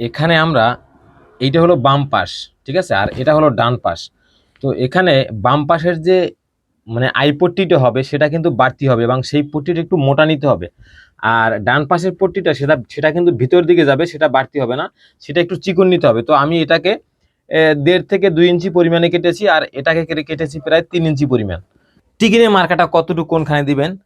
এখানে আমরা, এইটা হলো বাম পাশ, ঠিক আছে? আর এটা হলো ডান পাশ। তো এখানে বাম পাশের যে মানে আই পট্টিটা হবে, সেটা কিন্তু বাড়তি হবে এবং সেই পট্টিটা একটু মোটা নিতে হবে। আর ডান পাশের পট্টিটা, সেটা সেটা কিন্তু ভিতর দিকে যাবে, সেটা বাড়তি হবে না। সেটা একটু চিকন নিতে হবে। তো আমি এটাকে দেড় থেকে দুই ইঞ্চি পরিমাণে কেটেছি আর এটাকে কেটে- কেটেছি প্রায় তিন ইঞ্চি পরিমাণ। টিকিনের মার্কাটা কতটুকু, কোনখানে দিবেন?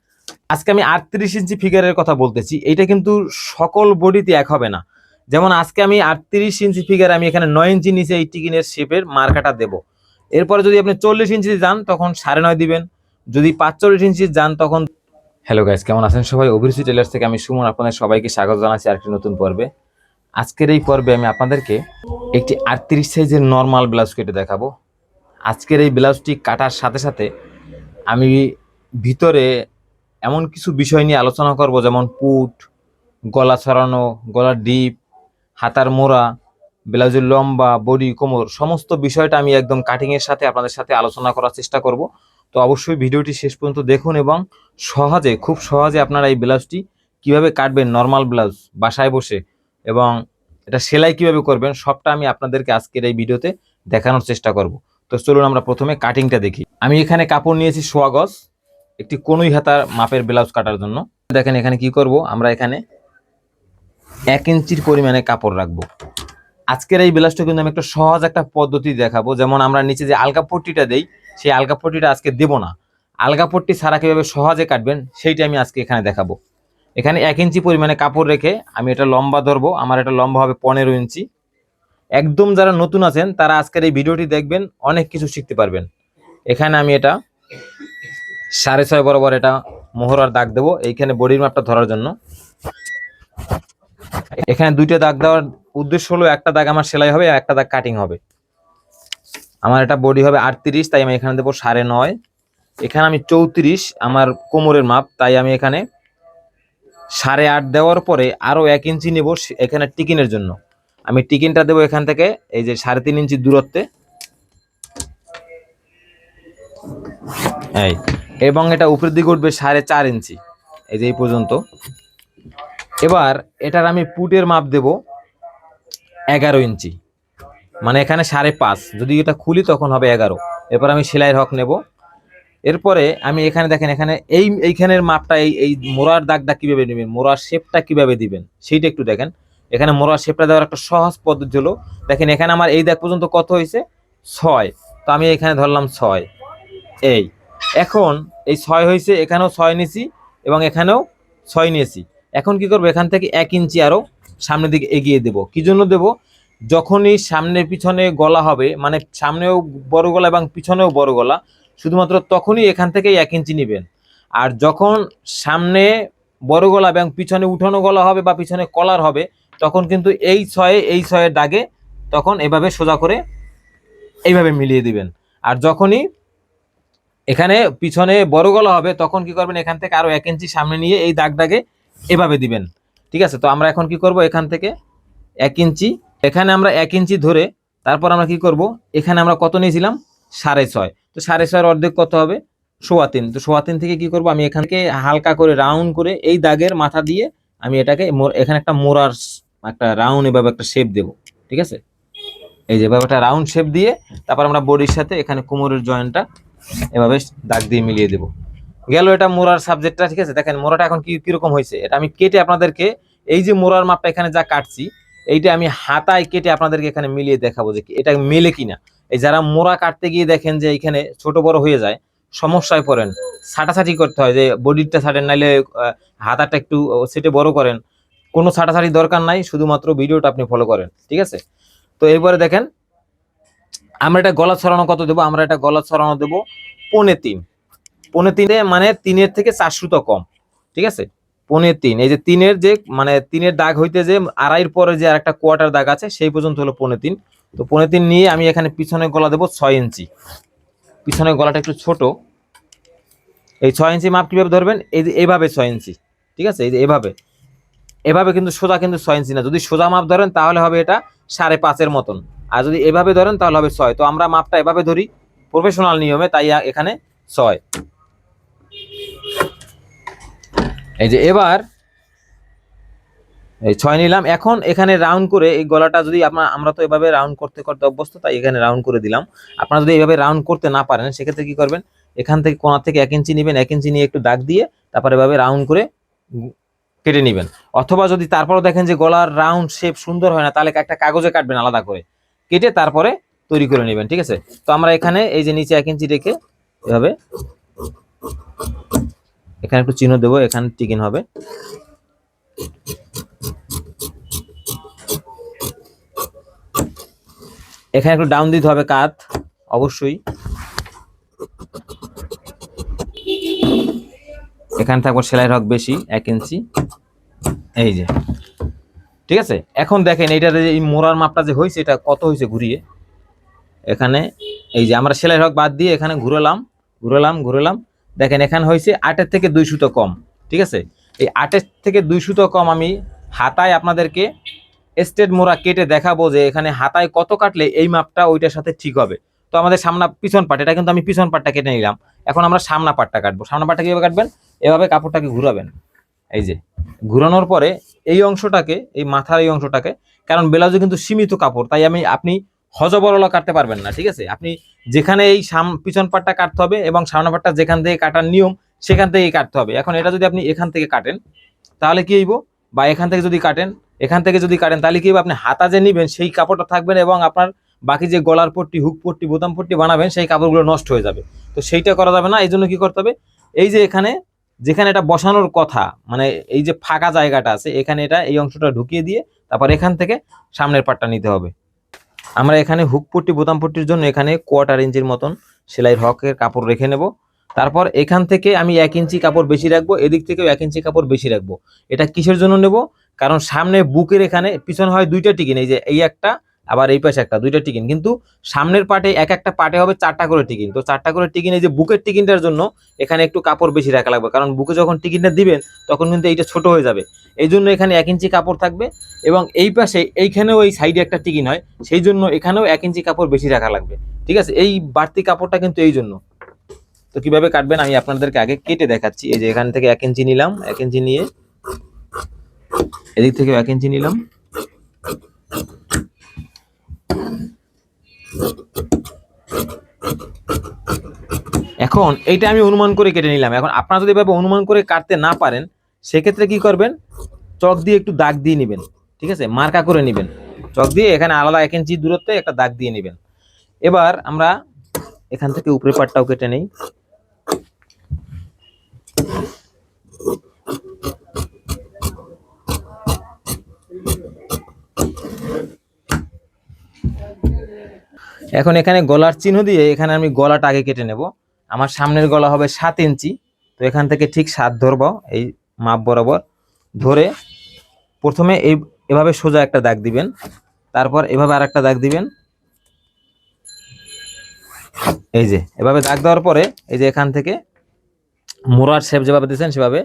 আজকে আমি আটত্রিশ ইঞ্চি ফিগারের কথা বলতেছি। এটা কিন্তু সকল বডিতে এক হবে না। যেমন আজকে আমি আটত্রিশ ইঞ্চি ফিগার আমি এখানে নয় ইঞ্চি নিচে এই টিকিনের শেপের মার্কাটা দেবো। এরপরে যদি আপনি চল্লিশ ইঞ্চি যান, তখন সাড়ে নয় দিবেন। যদি পাঁচচল্লিশ ইঞ্চি যান, তখন হ্যালো গাইস কেমন আছেন সবাই? অভিরুচি টেলার্স থেকে আমি সুমন, আপনাদের সবাইকে স্বাগত জানাচ্ছি আরেকটি নতুন পর্বে। আজকের এই পর্বে আমি আপনাদেরকে একটি আটত্রিশ সাইজের নর্মাল ব্লাউজ কেটে দেখাবো। আজকের এই ব্লাউজটি কাটার সাথে সাথে আমি ভিতরে এমন কিছু বিষয় নিয়ে আলোচনা করব, যেমন পুট, গলা ছড়ানো, গলার ডিপ হাতার মোড়া, ব্লাউজের লম্বা, বডি, কোমর, সমস্ত বিষয়টা আমি একদম কাটিংয়ের সাথে আপনাদের সাথে আলোচনা করার চেষ্টা করব। তো অবশ্যই ভিডিওটি শেষ পর্যন্ত দেখুন এবং সহজে, খুব সহজে আপনারা এই ব্লাউজটি কীভাবে কাটবেন নর্মাল ব্লাউজ, বাসায় বসে এবং এটা সেলাই কীভাবে করবেন, সবটা আমি আপনাদেরকে আজকের এই ভিডিওতে দেখানোর চেষ্টা করব। তো চলুন আমরা প্রথমে কাটিংটা দেখি। আমি এখানে কাপড় নিয়েছি সোয়া গজ, একটি কনুই হাতার মাপের ব্লাউজ কাটার জন্য। দেখেন এখানে কি করব, আমরা এখানে এক ইঞ্চির পরিমাণে কাপড় রাখব। আজকের এই ব্লাউজটা কিন্তু আমি একটা সহজ একটা পদ্ধতি দেখাবো। যেমন আমরা নিচে যে আলগা পট্টিটা দেই, সেই আলগা পট্টিটা আজকে দেবো না। আলগা পট্টি ছাড়া কীভাবে সহজে কাটবেন, সেইটা আমি আজকে এখানে দেখাবো। এখানে এক ইঞ্চি পরিমাণে কাপড় রেখে আমি এটা লম্বা ধরবো। আমার এটা লম্বা হবে পনেরো ইঞ্চি। একদম যারা নতুন আছেন, তারা আজকের এই ভিডিওটি দেখবেন, অনেক কিছু শিখতে পারবেন। এখানে আমি এটা সাড়ে ছয় বরাবর এটা মোহরার দাগ দেবো, এইখানে বডির মাপটা ধরার জন্য। এখানে দুইটা দাগ দেওয়ার উদ্দেশ্য হলো একটা দাগ আমার সেলাই হবে একটা দাগ কাটিং হবে। আমার এটা বডি হবে আটত্রিশ, তাই আমি এখানে দেবো সাড়ে নয়। এখানে আমি চৌত্রিশ, আমার কোমরের মাপ, তাই আমি এখানে সাড়ে আট দেওয়ার পরে আরও এক ইঞ্চি নেব এখানে টিকিনের জন্য। আমি টিকিনটা দেবো এখান থেকে, এই যে সাড়ে তিন ইঞ্চি দূরত্বে। এই, এবং এটা উপরের দিকে উঠবে সাড়ে চার ইঞ্চি, এই যে এই পর্যন্ত। এবার এটার আমি পুটের মাপ দেব এগারো ইঞ্চি। মানে এখানে সাড়ে পাঁচ। যদি এটা খুলি তখন হবে এগারো। এরপর আমি সেলাইয়ের হক নেব। এরপরে আমি এখানে দেখেন, এখানে এই, এইখানের মাপটা, এই এই মোড়ার দাগটা কীভাবে নেবেন? মোড়ার শেপটা কীভাবে দিবেন? সেইটা একটু দেখেন। এখানে মোড়ার শেপটা দেওয়ার একটা সহজ পদ্ধতি হলো, দেখেন এখানে আমার এই দাগ পর্যন্ত কত হয়েছে? ছয়। তো আমি এখানে ধরলাম ছয়। এই। এখন এই ছয় হয়েছে, এখানেও ছয় নিয়েছি এবং এখানেও ছয় নিয়েছি। এখন কি করব? এখান থেকে এক ইঞ্চি আরও সামনের দিকে এগিয়ে দেব। কি জন্য দেব? যখনই সামনে পিছনে গলা হবে মানে সামনেও বড় গলা এবং পিছনেও বড় গলা, শুধুমাত্র তখনই এখান থেকে এক ইঞ্চি নেবেন। আর যখন সামনে বড় গলা এবং পিছনে উঠানো গলা হবে বা পিছনে কলার হবে, তখন কিন্তু এই ছয়ে, এই ছয়ের দাগে তখন এভাবে সোজা করে এইভাবে মিলিয়ে দিবেন। আর যখনই এখানে পিছনে বড় গলা হবে, তখন কি করবেন? এখান থেকে আরও এক ইঞ্চি সামনে নিয়ে এই দাগে এভাবে দিবেন। ঠিক আছে? তো আমরা এখন কি করব এখান থেকে? এক ইঞ্চি। এখানে আমরা এক ইঞ্চি ধরে তারপর আমরা কি করব? এখানে আমরা কত নিয়েছিলাম? সাড়ে ছয়। তো সাড়ে ছয়ের অর্ধেক কত হবে? সোয়া তিন। তো সোয়া তিন থেকে কি করব? আমি এখান থেকে হালকা করে রাউন্ড করে এই দাগের মাথা দিয়ে আমি এটাকে এখানে একটা মোড়ার স- একটা রাউন্ড এভাবে একটা শেপ দেব। ঠিক আছে? এই যে এভাবে একটা রাউন্ড শেপ দিয়ে তারপর আমরা বডির সাথে এখানে কোমরের জয়েন্টটা এভাবে দাগ দিয়ে মিলিয়ে দেব। গেল এটা মোড়ার সাবজেক্টটা, ঠিক আছে? দেখেন মোড়াটা এখন কি কীরকম হয়েছে? এটা আমি কেটে আপনাদেরকে এই যে মোড়ার মাপটা এখানে যা কাটছি, এইটা আমি হাতায় কেটে আপনাদেরকে এখানে মিলিয়ে দেখাবো যে এটা মেলে কিনা। এই যারা মোড়া কাটতে গিয়ে দেখেন যে এখানে ছোট বড় হয়ে যায়, সমস্যায় পড়েন। ছাটাছাটি করতে হয় যে বডিটা ছাটেন, নাইলে হাতাটা একটু সেটে বড় করেন। কোনো ছাটাছাটি দরকার নাই, শুধুমাত্র ভিডিওটা আপনি ফলো করেন, ঠিক আছে? তো এরপরে দেখেন, আমরা এটা গলা ছড়ানো কত দেবো? আমরা এটা গলা ছড়ানো দেবো পনে তিন। পনে তিনে মানে তিনের থেকে চার সুতো কম, ঠিক আছে? পনে তিন, এই যে তিনের যে মানে তিনের দাগ হইতে যে আড়াইয়ের পরে যে আরেকটা কোয়ার্টার দাগ আছে, সেই পর্যন্ত হলো পনে তিন। তো পনে তিন নিয়ে আমি এখানে পিছনে গলা দেবো ছয় ইঞ্চি। পিছনের গলাটা একটু ছোট। এই ছয় ইঞ্চি মাপ কীভাবে ধরবেন? এই যে এভাবে ছয় ইঞ্চি, ঠিক আছে? এই যে এভাবে। এভাবে কিন্তু সোজা কিন্তু ছয় ইঞ্চি না। যদি সোজা মাপ ধরেন তাহলে হবে এটা সাড়ে পাঁচের মতন। আর যদি এভাবে ধরেন তাহলে হবে ছয়। তো আমরা মাপটা এভাবে ধরি, প্রফেশনাল নিয়মে, তাই এখানে ছয়। এই যে এবার এই ছয় নিলাম। এখন এখানে রাউন্ড করে এই গলাটা যদি আপনার আমরা তো এভাবে রাউন্ড করতে করতে অভ্যস্ত, তাই এখানে রাউন্ড করে দিলাম। আপনারা যদি এইভাবে রাউন্ড করতে না পারেন, সেক্ষেত্রে কি করবেন? এখান থেকে কোণা থেকে এক ইঞ্চি নেবেন, এক ইঞ্চি নিয়ে একটু দাগ দিয়ে তারপরে এভাবে রাউন্ড করে কেটে নেবেন। অথবা যদি তারপরও দেখেন যে গলার রাউন্ড শেপ সুন্দর হয় না, তাহলে একটা কাগজে কাটবেন আলাদা করে। কেটে তারপরে তৈরি করে নেবেন, ঠিক আছে? তো আমরা এখানে এই যে নিচে এক ইঞ্চি রেখে এভাবে এখানে একটু চিহ্ন দেবো, এখানে টিকিন হবে। এখানে একটু ডাউন দিতে হবে কাত অবশ্যই। এখানে থাকব সেলাইয়ের হক বেশি, এক ইঞ্চি এই যে। ঠিক আছে? এখন দেখেন এইটার যে এই মোড়ার মাপটা যে হয়েছে, এটা কত হয়েছে ঘুরিয়ে? এখানে এই যে আমরা সেলাইয়ের হক বাদ দিয়ে এখানে ঘুরালাম ঘুরালাম ঘুরালাম। দেখেন, এখানে হয়েছে আটের থেকে দুই সুতো কম, ঠিক আছে? এই আটের থেকে দুই সুতো কম আমি হাতায় আপনাদেরকে স্টেট মোড়া কেটে দেখাবো যে এখানে হাতায় কত কাটলে এই মাপটা ওইটার সাথে ঠিক হবে। তো আমাদের সামনা পিছন পাট, এটা কিন্তু আমি পিছন পাটটা কেটে নিলাম। এখন আমরা সামনা পাটটা কাটবো। সামনা পাটটা কীভাবে কাটবেন? এভাবে কাপড়টাকে ঘুরাবেন। এই যে, ঘুরানোর পরে এই অংশটাকে, এই মাথার এই অংশটাকে, কারণ ব্লাউজে কিন্তু সীমিত কাপড়, তাই আমি, আপনি হজবরলা কাটতে পারবেন না, ঠিক আছে? আপনি যেখানে এই সাম, পিছন পাটটা কাটতে হবে এবং সামনা পাটটা যেখান থেকে কাটার নিয়ম, সেখান থেকেই কাটতে হবে। এখন এটা যদি আপনি এখান থেকে কাটেন, তাহলে কি হইব? বা এখান থেকে যদি কাটেন, এখান থেকে যদি কাটেন, তাহলে কি আপনি হাতা যে নিবেন, সেই কাপড়টা থাকবেন এবং আপনার বাকি যে গলার পট্টি, হুক পট্টি, বোতাম পট্টি বানাবেন, সেই কাপড়গুলো নষ্ট হয়ে যাবে। তো সেইটা করা যাবে না, এই জন্য কী করতে হবে? এই যে এখানে, যেখানে এটা বসানোর কথা মানে এই যে ফাঁকা জায়গাটা আছে, এখানে এটা এই অংশটা ঢুকিয়ে দিয়ে, তারপর এখান থেকে সামনের পাটটা নিতে হবে। আমরা এখানে হুক পট্টি, বোতাম পট্টির জন্য এখানে কোয়ার্টার ইঞ্চির মতন সেলাই হকের কাপড় রেখে নেব। তারপর এখান থেকে আমি এক ইঞ্চি কাপড় বেশি রাখব, এদিক থেকেও এক ইঞ্চি কাপড় বেশি রাখব। এটা কিসের জন্য নেব? কারণ সামনে বুকের এখানে পিছনে হয় দুইটা টিকিন, এই যে এই একটা আবার এই পাশে একটা, দুইটা টিকিন। কিন্তু সামনের পাটে এক একটা পাটে হবে চারটা করে টিকিন। তো চারটা করে টিকিন, এই যে বুকের টিকিনটার জন্য এখানে একটু কাপড় বেশি রাখা লাগবে। কারণ বুকে যখন টিকিনটা দিবেন, তখন কিন্তু এইটা ছোট হয়ে যাবে। এই জন্য এখানে এক ইঞ্চি কাপড় থাকবে এবং এই পাশে এইখানেও এই সাইডে একটা টিকিন হয়। সেই জন্য এখানেও এক ইঞ্চি কাপড় বেশি রাখা লাগবে। ঠিক আছে? এই বাড়তি কাপড়টা কিন্তু এই জন্য। তো কীভাবে কাটবেন আমি আপনাদেরকে আগে কেটে দেখাচ্ছি। এই যে এখান থেকে এক ইঞ্চি নিলাম, এক ইঞ্চি নিয়ে এদিক থেকে এক ইঞ্চি নিলাম। এখন এইটা আমি অনুমান করে কেটে নিলাম। এখন আপনারা যদি এভাবে অনুমান করে কাটতে না পারেন, সেক্ষেত্রে কি করবেন? চক দিয়ে একটু দাগ দিয়ে নেবেন, ঠিক আছে? মার্কা করে নেবেন। চক দিয়ে এখানে আলাদা এক ইঞ্চি দূরত্বে একটা দাগ দিয়ে নেবেন। এবার আমরা এখান থেকে উপরে পাটটাও কেটে নেই। এখন এখানে গলার চিহ্ন দিয়ে এখানে আমি গলাটা আগে কেটে নেব। আমার সামনের গলা হবে সাত ইঞ্চি। তো এখান থেকে ঠিক সাত ধরবো, এই মাপ বরাবর ধরে প্রথমে এই, এভাবে সোজা একটা দাগ দিবেন। তারপর এভাবে আর একটা দাগ দিবেন। এই যে, এভাবে দাগ দেওয়ার পরে এই যে এখান থেকে মোড়ার শেপ যেভাবে দিয়েছেন সেভাবে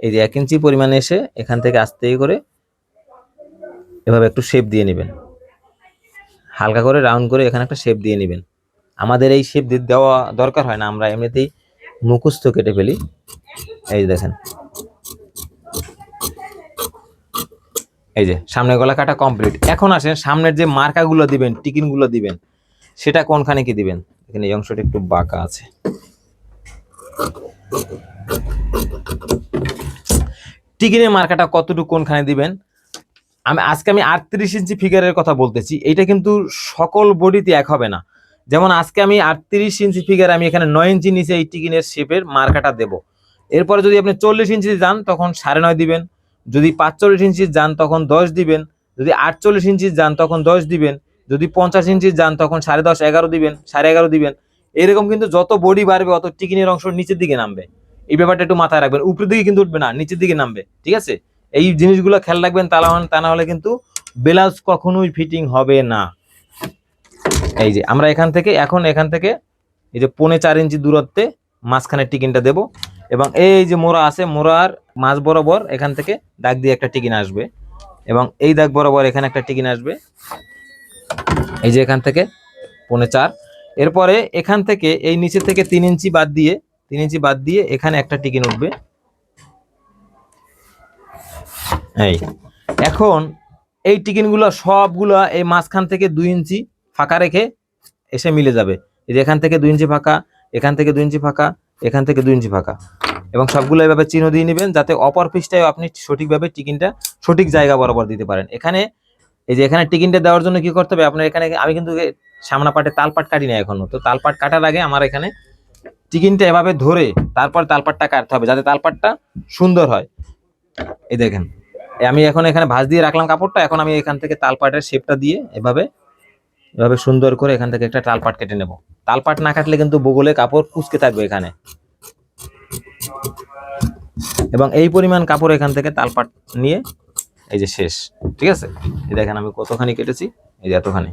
এই যে এক ইঞ্চি পরিমাণে এসে এখান থেকে আস্তে করে এভাবে একটু শেপ দিয়ে নেবেন। হালকা করে রাউন্ড করে এখানে একটা শেপ দিয়ে নেবেন। আমাদের এই শেপ দেওয়া দরকার হয় না, আমরা এমনিতেই মুখস্থ কেটে ফেলি। এই দেখেন। এই যে, সামনে গলা কাটা কমপ্লিট এখন আসেন, সামনের যে মার্কাগুলো দিবেন, টিকিনগুলো দিবেন, সেটা কোনখানে কি দিবেন? এখানে এই অংশটা একটু বাঁকা আছে। টিকিনের মার্কাটা কতটুকু কোনখানে দিবেন? আমি, আজকে আমি আটত্রিশ ইঞ্চি ফিগারের কথা বলতেছি। এটা কিন্তু সকল বডিতে এক হবে না। যেমন আজকে আমি আটত্রিশ ইঞ্চি ফিগার আমি এখানে নয় ইঞ্চি নিচে এই টিকিনের শেপের মার্কাটা দেব। এরপরে যদি আপনি চল্লিশ ইঞ্চি যান, তখন সাড়ে নয় দিবেন। যদি পাঁচচল্লিশ ইঞ্চি যান, তখন দশ দিবেন। যদি আটচল্লিশ ইঞ্চি যান, তখন দশ দিবেন। যদি পঞ্চাশ ইঞ্চি যান, তখন সাড়ে দশ, এগারো দিবেন, সাড়ে এগারো দিবেন। এরকম কিন্তু যত বডি বাড়বে, অত টিকিনের অংশ নিচের দিকে নামবে। এই ব্যাপারটা একটু মাথায় রাখবেন। উপরের দিকে কিন্তু উঠবে না, নিচের দিকে নামবে। ঠিক আছে? এই জিনিসগুলো খেয়াল রাখবেন, তা না তা না হলে কিন্তু ব্লাউজ কখনোই ফিটিং হবে না। এই যে, আমরা এখান থেকে, এখন এখান থেকে এই যে পৌনে চার ইঞ্চি দূরত্বে মাঝখানে টিকিনটা দেব এবং এই যে মোড়া আছে, মোড়ার মাঝ বরাবর এখান থেকে দাগ দিয়ে একটা টিকিন আসবে এবং এই দাগ বরাবর এখানে একটা টিকিন আসবে। এই যে এখান থেকে পৌনে চার। এরপরে এখান থেকে এই নিচে থেকে তিন ইঞ্চি বাদ দিয়ে, তিন ইঞ্চি বাদ দিয়ে এখানে একটা টিকিন উঠবে। এই। এখন এই টিকিনগুলো সবগুলো এই মাঝখান থেকে দুই ইঞ্চি ফাঁকা রেখে এসে মিলে যাবে। এখান থেকে দুই ইঞ্চি ফাঁকা, এখান থেকে দুই ইঞ্চি ফাঁকা, এখান থেকে দুই ইঞ্চি ফাঁকা। এবং সবগুলো এভাবে চিহ্ন দিয়ে নেবেন যাতে অপর পিসটায় আপনি সঠিকভাবে টিকিনটা সঠিক জায়গা বরাবর দিতে পারেন। এখানে এই যে এখানে টিকিনটা দেওয়ার জন্য কি করতে হবে? আপনার এখানে আমি কিন্তু সামনা পাটে তালপাট কাটি না এখনও। তো তালপাট কাটার আগে আমার এখানে টিকিনটা এভাবে ধরে তারপর তালপাটটা কাটতে হবে যাতে তালপাটটা সুন্দর হয়। এই দেখেন। আমি এখন এখানে ভাঁজ দিয়ে রাখলাম কাপড়টা, এখন আমি এখান থেকে তালপাটের শেপটা দিয়ে এভাবে এভাবে সুন্দর করে এখান থেকে একটা তালপাট কেটে নেব। তালপাট না কাটলে কিন্তু বগলে কাপড় কুচকে থাকবে এখানে। এবং এই পরিমাণ কাপড় এখান থেকে তালপাট নিয়ে, এই যে শেষ, ঠিক আছে? এই দেখেন আমি কতখানি কেটেছি, এই যে এতখানি।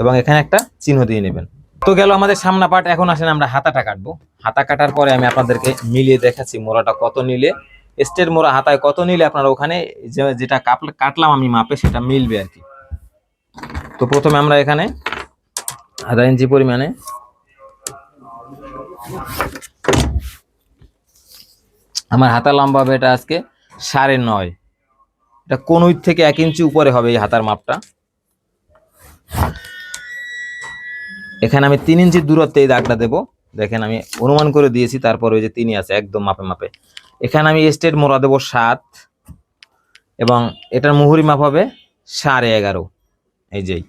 এবং এখানে একটা চিহ্ন দিয়ে নেবেন। তো গেল আমাদের সামনা পাট, এখন আসেন আমরা হাতাটা কাটবো। হাতা কাটার পরে আমি আপনাদেরকে মিলিয়ে দেখাচ্ছি মোড়াটা কত নিলে। স্টের মোড়া হাতায় কত নিলে আপনারা ওখানে যেটা কাটলাম আমি মাপে সেটা মিলবে আর কি। তো প্রথমে আমরা এখানে আধা ইঞ্চি পরিমাণে আমার হাতা লম্বা হবে এটা আজকে সাড়ে নয়। এটা কোন থেকে এক ইঞ্চি উপরে হবে এই হাতার মাপটা। এখানে আমি তিন ইঞ্চি দূরত্বে এই দাগটা দেবো। দেখেন আমি অনুমান করে দিয়েছি, তারপর ওই যে তিনি আছে, একদম মাপে মাপে। এখানে আমি স্টেট মোড়া দেবো সাত এবং এটার মুহুরি মাপ হবে সাড়ে এগারো। এই যেই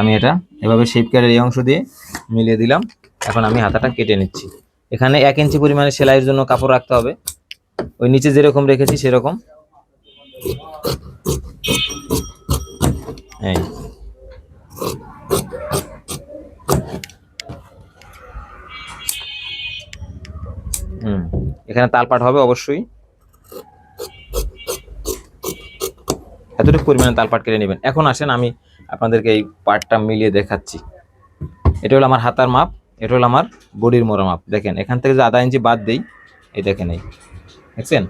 আমি এটা এভাবে শেপ কাটের এই অংশ দিয়ে মিলিয়ে দিলাম। এখন আমি হাতাটা কেটে নিচ্ছি। এখানে এক ইঞ্চি পরিমাণে সেলাইয়ের জন্য কাপড় রাখতে হবে। ওই নিচে যেরকম রেখেছি সেরকম। এই। এখানে তাল তালপাট হবে অবশ্যই। এতটুকু পরিমাণে তালপাট কেটে নেবেন। এখন আসেন, আমি আপনাদেরকে এই পাটটা মিলিয়ে দেখাচ্ছি। এটা হলো আমার হাতার মাপ, এটা হলো আমার বডির মোড়া মাপ। দেখেন, এখান থেকে যে আধা ইঞ্চি বাদ দেই, এই দেখেন এই। দেখছেন?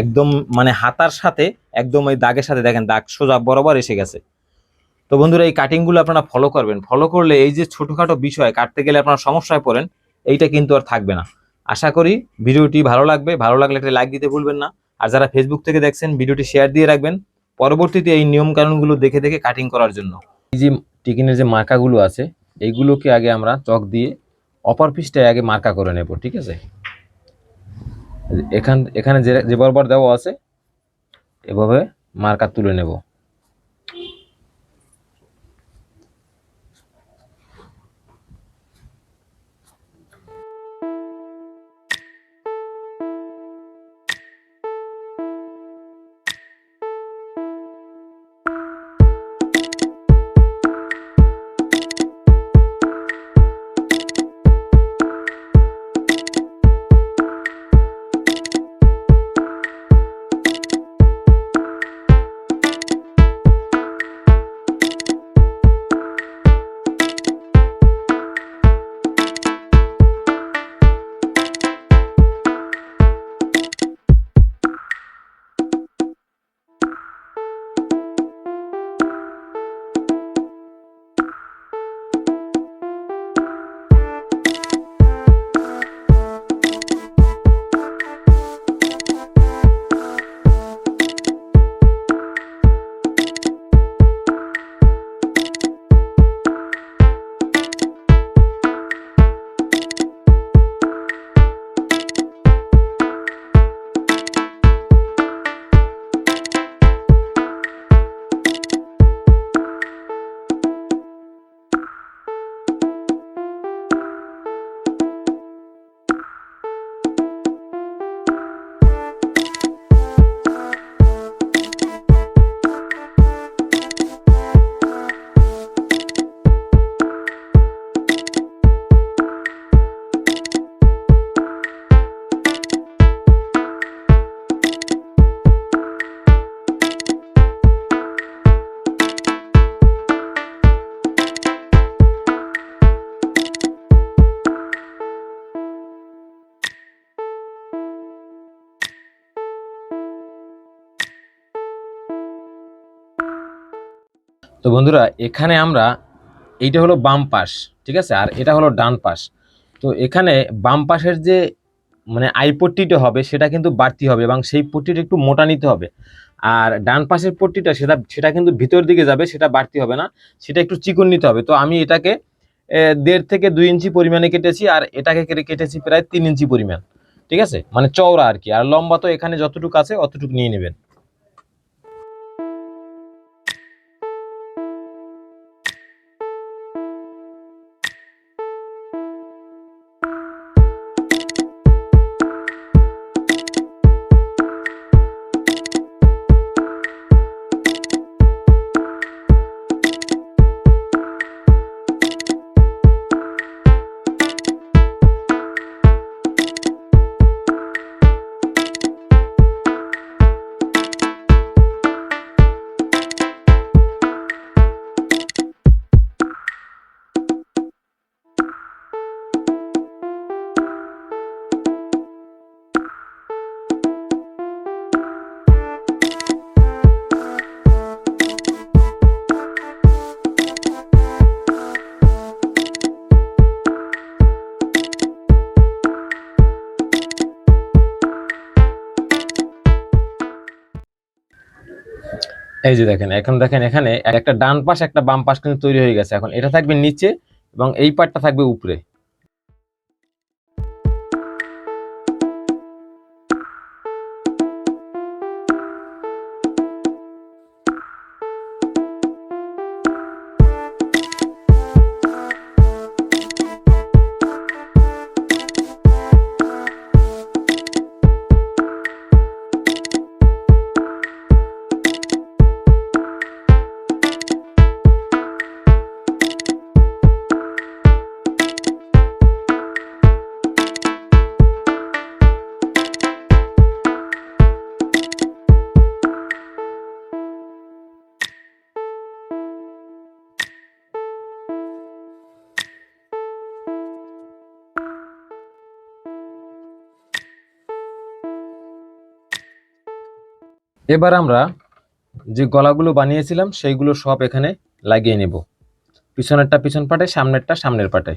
একদম মানে হাতার সাথে, একদম ওই দাগের সাথে দেখেন, দাগ সোজা বরাবর এসে গেছে। তো বন্ধুরা, এই কাটিংগুলো আপনারা ফলো করবেন। ফলো করলে এই যে ছোটোখাটো বিষয়, কাটতে গেলে আপনারা সমস্যায় পড়েন, এইটা কিন্তু আর থাকবে না। আশা করি ভিডিওটি ভালো লাগবে। ভালো লাগলে একটা লাইক দিতে ভুলবেন না। আর যারা ফেসবুক থেকে দেখছেন, ভিডিওটি শেয়ার দিয়ে রাখবেন। পরবর্তীতে এই নিয়ম কানুনগুলো দেখে দেখে কাটিং করার জন্য। এই যে টিকিনের যে মার্কাগুলো আছে, এইগুলোকে আগে আমরা চক দিয়ে অপর পিসটায় আগে মার্কা করে নেব, ঠিক আছে? এখান, এখানে যে যে বরাবর দেওয়া আছে, এভাবে মার্কা তুলে নেব। তো বন্ধুরা, এখানে আমরা এইটা হলো বাম পাশ, ঠিক আছে? আর এটা হলো ডান পাশ। তো এখানে বাম পাশের যে মানে আই পট্টিটা হবে, সেটা কিন্তু বাড়তি হবে এবং সেই পট্টিটা একটু মোটা নিতে হবে। আর ডান পাশের পট্টিটা, সেটা সেটা কিন্তু ভিতর দিকে যাবে, সেটা বাড়তি হবে না। সেটা একটু চিকন নিতে হবে। তো আমি এটাকে দেড় থেকে দুই ইঞ্চি পরিমাণে কেটেছি আর এটাকে কেটে- কেটেছি প্রায় তিন ইঞ্চি পরিমাণ, ঠিক আছে? মানে চওড়া আর কি। আর লম্বা তো এখানে যতটুকু আছে, অতটুকু নিয়ে নেবেন। এই যে দেখেন, এখন দেখেন এখানে একটা ডান পাশ, একটা বাম পাশ কিন্তু তৈরি হয়ে গেছে। এখন এটা থাকবে নিচে এবং এই পার্টটা থাকবে উপরে। এবার আমরা যে গলাগুলো বানিয়েছিলাম, সেইগুলো সব এখানে লাগিয়ে নেব। পিছনেরটা পিছন পাটে, সামনেরটা সামনের পাটে।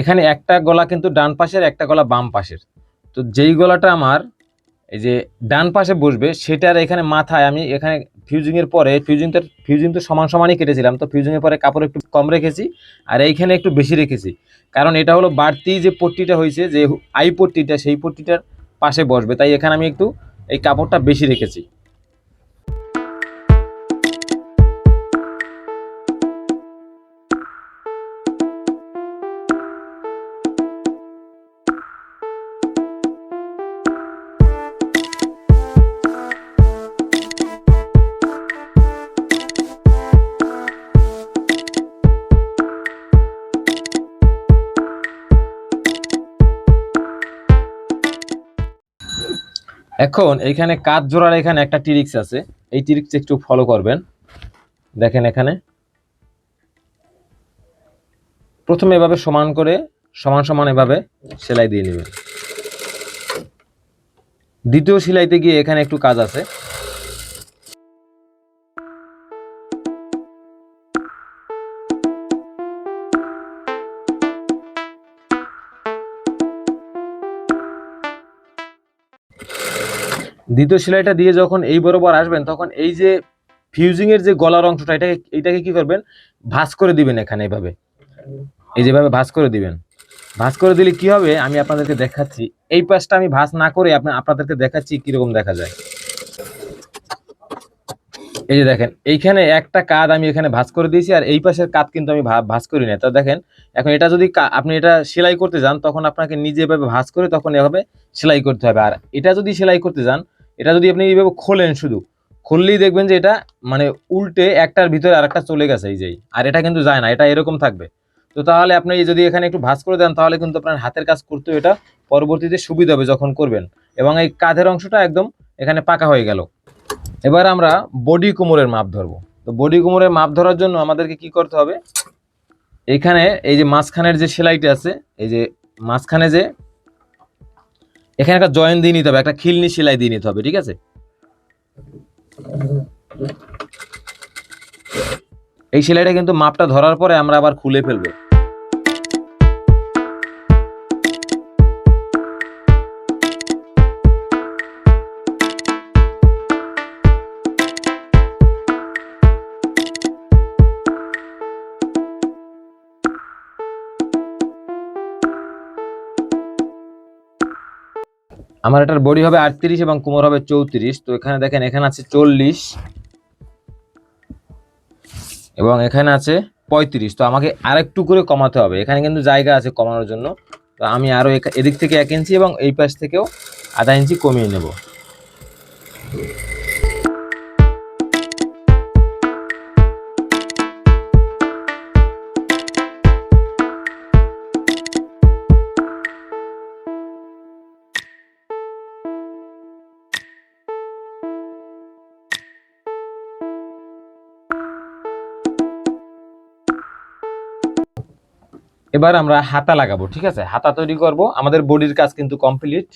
এখানে একটা গলা কিন্তু ডান পাশের, একটা গলা বাম পাশের। তো যেই গলাটা আমার, এই যে ডান পাশে বসবে, সেটার এখানে মাথায় আমি এখানে ফিউজিংয়ের পরে ফিউজিং তো ফিউজিং তো সমান সমানই কেটেছিলাম, তো ফিউজিংয়ের পরে কাপড় একটু কম রেখেছি আর এইখানে একটু বেশি রেখেছি। কারণ এটা হলো বাড়তি যে পট্টিটা হয়েছে, যে আই পট্টিটা, সেই পট্টিটার পাশে বসবে, তাই এখানে আমি একটু এই কাপড়টা বেশি রেখেছি। এখন এখানে কাজ জোড়ার এখানে একটা টিরিক্স আছে। এই টিরিক্স একটু ফলো করবেন। দেখেন এখানে। প্রথমে এভাবে সমান করে, সমান সমান এভাবে সেলাই দিয়ে নেবেন। দ্বিতীয় সেলাইতে গিয়ে এখানে একটু কাজ আছে। দ্বিতীয় সেলাইটা দিয়ে যখন এই বরাবর আসবেন, তখন এই যে ফিউজিং এর যে গলার অংশটা, এটাকে এটাকে কি করবেন? ভাঁজ করে দিবেন এখানে এভাবে। এই যেভাবে ভাঁজ করে দিবেন। ভাঁজ করে দিলে কি হবে? আমি আপনাদেরকে দেখাচ্ছি। এই পাশটা আমি ভাঁজ না করে আপনি, আপনাদেরকে দেখাচ্ছি কীরকম দেখা যায়। এই যে দেখেন, এইখানে একটা কাদ আমি এখানে ভাঁজ করে দিয়েছি আর এই পাশের কাদ কিন্তু আমি ভা- ভাঁজ করি না তো দেখেন, এখন এটা যদি আপনি এটা সেলাই করতে যান, তখন আপনাকে নিজে এভাবে ভাঁজ করে তখন এভাবে সেলাই করতে হবে। আর এটা যদি সেলাই করতে যান এটা যদি আপনি এইভাবে খোলেন শুধু, খুললেই দেখবেন যে এটা মানে উল্টে একটার ভিতরে আরেকটা চলে গেছে এই যেই আর এটা কিন্তু যায় না, এটা এরকম থাকবে। তো তাহলে আপনি যদি এখানে একটু ভাঁজ করে দেন, তাহলে কিন্তু আপনার হাতের কাজ করতে এটা পরবর্তীতে সুবিধা হবে যখন করবেন। এবং এই কাঁধের অংশটা একদম এখানে পাকা হয়ে গেল। এবার আমরা বডি কোমরের মাপ ধরবো। তো বডি কোমরের মাপ ধরার জন্য আমাদেরকে কি করতে হবে? এখানে এই যে মাঝখানের যে সেলাইটি আছে, এই যে মাঝখানে যে এখানে একটা জয়েন দিয়ে নিতে হবে, একটা খিলনি সেলাই দিয়ে নিতে হবে, ঠিক আছে? এই সেলাইটা কিন্তু মাপটা ধরার পরে আমরা আবার খুলে ফেলব। আমার এটার বডি হবে আটত্রিশ এবং কোমর হবে চৌত্রিশ। তো এখানে দেখেন, এখানে আছে চল্লিশ এবং এখানে আছে পঁয়ত্রিশ। তো আমাকে আরেকটু করে কমাতে হবে। এখানে কিন্তু জায়গা আছে কমানোর জন্য। তো আমি আরও এদিক থেকে এক ইঞ্চি এবং এই পাশ থেকেও আধা ইঞ্চি কমিয়ে নেব। এবার আমরা হাতা লাগাবো, ঠিক আছে? হাতা তৈরি করব। আমাদের বডির কাজ কিন্তু কমপ্লিট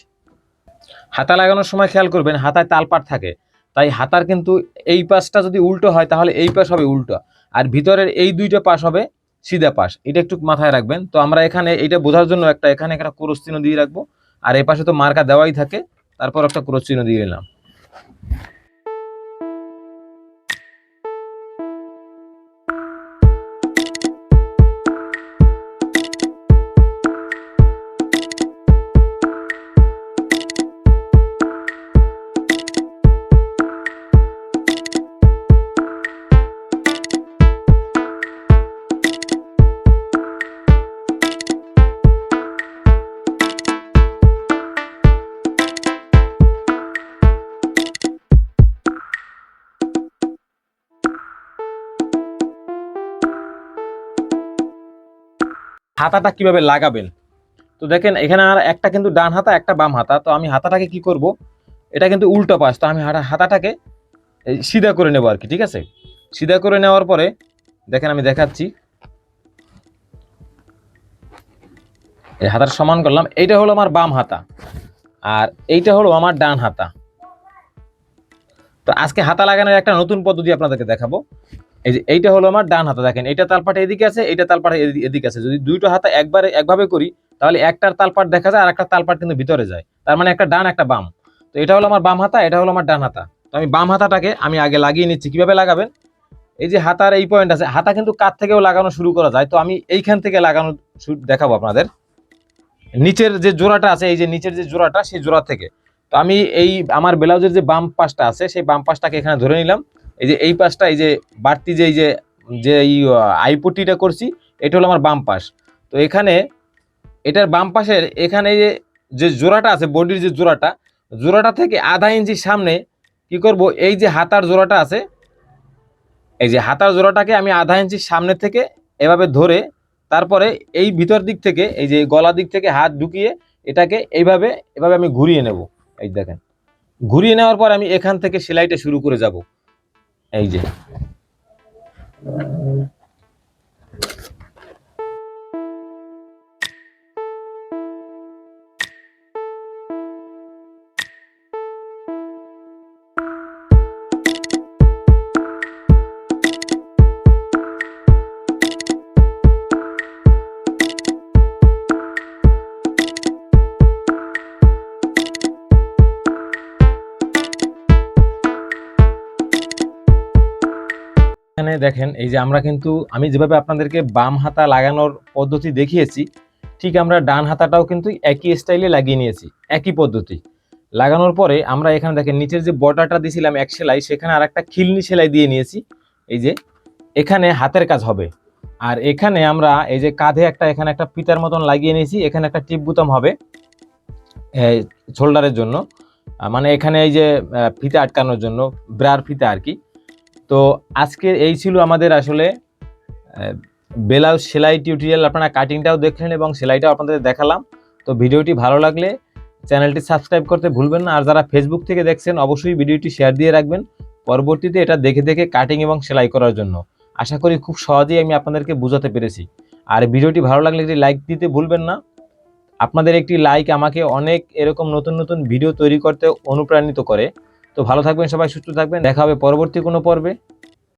হাতা লাগানোর সময় খেয়াল করবেন, হাতায় তালপাট থাকে। তাই হাতার কিন্তু এই পাশটা যদি উল্টো হয়, তাহলে এই পাশ হবে উল্টো। আর ভিতরের এই দুইটা পাশ হবে সিধা পাশ। এটা একটু মাথায় রাখবেন। তো আমরা এখানে, এটা বোঝার জন্য একটা, এখানে একটা ক্রস চিহ্ন দিয়ে রাখব। আর এই পাশে তো মার্কা দেওয়াই থাকে। তারপর একটা ক্রস চিহ্ন দিয়ে নিলাম হাতাটা কীভাবে লাগাবেন? তো দেখেন, এখানে আর একটা কিন্তু ডান হাতা, একটা বাম হাতা। তো আমি হাতাটাকে কি করব? এটা কিন্তু উল্টো পাশ। তো আমি হাতাটাকে সিধা করে নেব আর কি, ঠিক আছে? সিধা করে নেওয়ার পরে, দেখেন আমি দেখাচ্ছি। এই হাতার সমান করলাম। এইটা হলো আমার বাম হাতা। আর এইটা হলো আমার ডান হাতা। তো আজকে হাতা লাগানোর একটা নতুন পদ্ধতি আপনাদেরকে দেখাবো। এই যে এইটা হলো আমার ডান হাতা, দেখেন এইটা তালপাটা এদিকে আছে এইটা তালপাটা এদি- এদিকে আছে। যদি দুইটা হাতা একবারে, একভাবে করি, তাহলে একটার তালপাট দেখা যায় আর একটা তালপাট কিন্তু ভিতরে যায়। তার মানে একটা ডান, একটা বাম। তো এটা হলো আমার বাম হাতা, এটা হলো আমার ডান হাতা। তো আমি বাম হাতাটাকে আমি আগে লাগিয়ে নিচ্ছি। কীভাবে লাগাবেন? এই যে হাতার এই পয়েন্ট আছে, হাতা কিন্তু কাত থেকেও লাগানো শুরু করা যায়। তো আমি এইখান থেকে লাগানো দেখাবো আপনাদের। নিচের যে জোড়াটা আছে, এই যে নিচের যে জোড়াটা, সেই জোড়া থেকে। তো আমি এই, আমার ব্লাউজের যে বাম পাশটা আছে, সেই বাম পাশটাকে এখানে ধরে নিলাম। এই যে এই পাশটা, এই যে বাড়তি যে, এই যে যে এই আইপট্টিটা করছি, এটা হলো আমার বাম পাশ। তো এখানে এটার বাম পাশের এখানে যে যে জোড়াটা আছে, বডির যে জোড়াটা জোড়াটা থেকে আধা ইঞ্চি সামনে কি করব, এই যে হাতার জোড়াটা আছে, এই যে হাতার জোড়াটাকে আমি আধা ইঞ্চি সামনে থেকে এভাবে ধরে তারপরে এই ভিতর দিক থেকে, এই যে গলা দিক থেকে হাত ঢুকিয়ে এটাকে এইভাবে, এভাবে আমি ঘুরিয়ে নেব। এই দেখেন। ঘুরিয়ে নেওয়ার পর আমি এখান থেকে সেলাইটা শুরু করে যাব। এই যে। দেখেন, এই যে আমরা কিন্তু, আমি যেভাবে আপনাদেরকে বাম হাতা লাগানোর পদ্ধতি দেখিয়েছি, ঠিক আমরা ডান হাতাটাও কিন্তু একই স্টাইলে লাগিয়ে নিয়েছি, একই পদ্ধতি। লাগানোর পরে আমরা এখানে দেখেন, নিচের যে বর্ডারটা দিয়েছিলাম এক সেলাই, সেখানে আর একটা খিলনি সেলাই দিয়ে নিয়েছি। এই যে, এখানে হাতের কাজ হবে। আর এখানে আমরা এই যে কাঁধে একটা, এখানে একটা পিতার মতন লাগিয়ে নিয়েছি, এখানে একটা টিপ বুতাম হবে শোল্ডারের জন্য। মানে এখানে এই যে ফিতা আটকানোর জন্য, ব্রার ফিতা আর কি। তো আজকের এই ছিল আমাদের আসলে ব্লাউজ সেলাই টিউটোরিয়াল আপনারা কাটিংটাও দেখলেন এবং সেলাইটাও আপনাদের দেখালাম। তো ভিডিওটি ভালো লাগলে চ্যানেলটি সাবস্ক্রাইব করতে ভুলবেন না। আর যারা ফেসবুক থেকে দেখছেন, অবশ্যই ভিডিওটি শেয়ার দিয়ে রাখবেন। পরবর্তীতে এটা দেখে দেখে কাটিং এবং সেলাই করার জন্য। আশা করি খুব সহজেই আমি আপনাদেরকে বোঝাতে পেরেছি। আর ভিডিওটি ভালো লাগলে একটি লাইক দিতে ভুলবেন না। আপনাদের একটি লাইক আমাকে অনেক এরকম নতুন নতুন ভিডিও তৈরি করতে অনুপ্রাণিত করে। তো ভালো থাকবেন সবাই সুস্থ থাকবেন। দেখা হবে পরবর্তী কোনো পর্বে।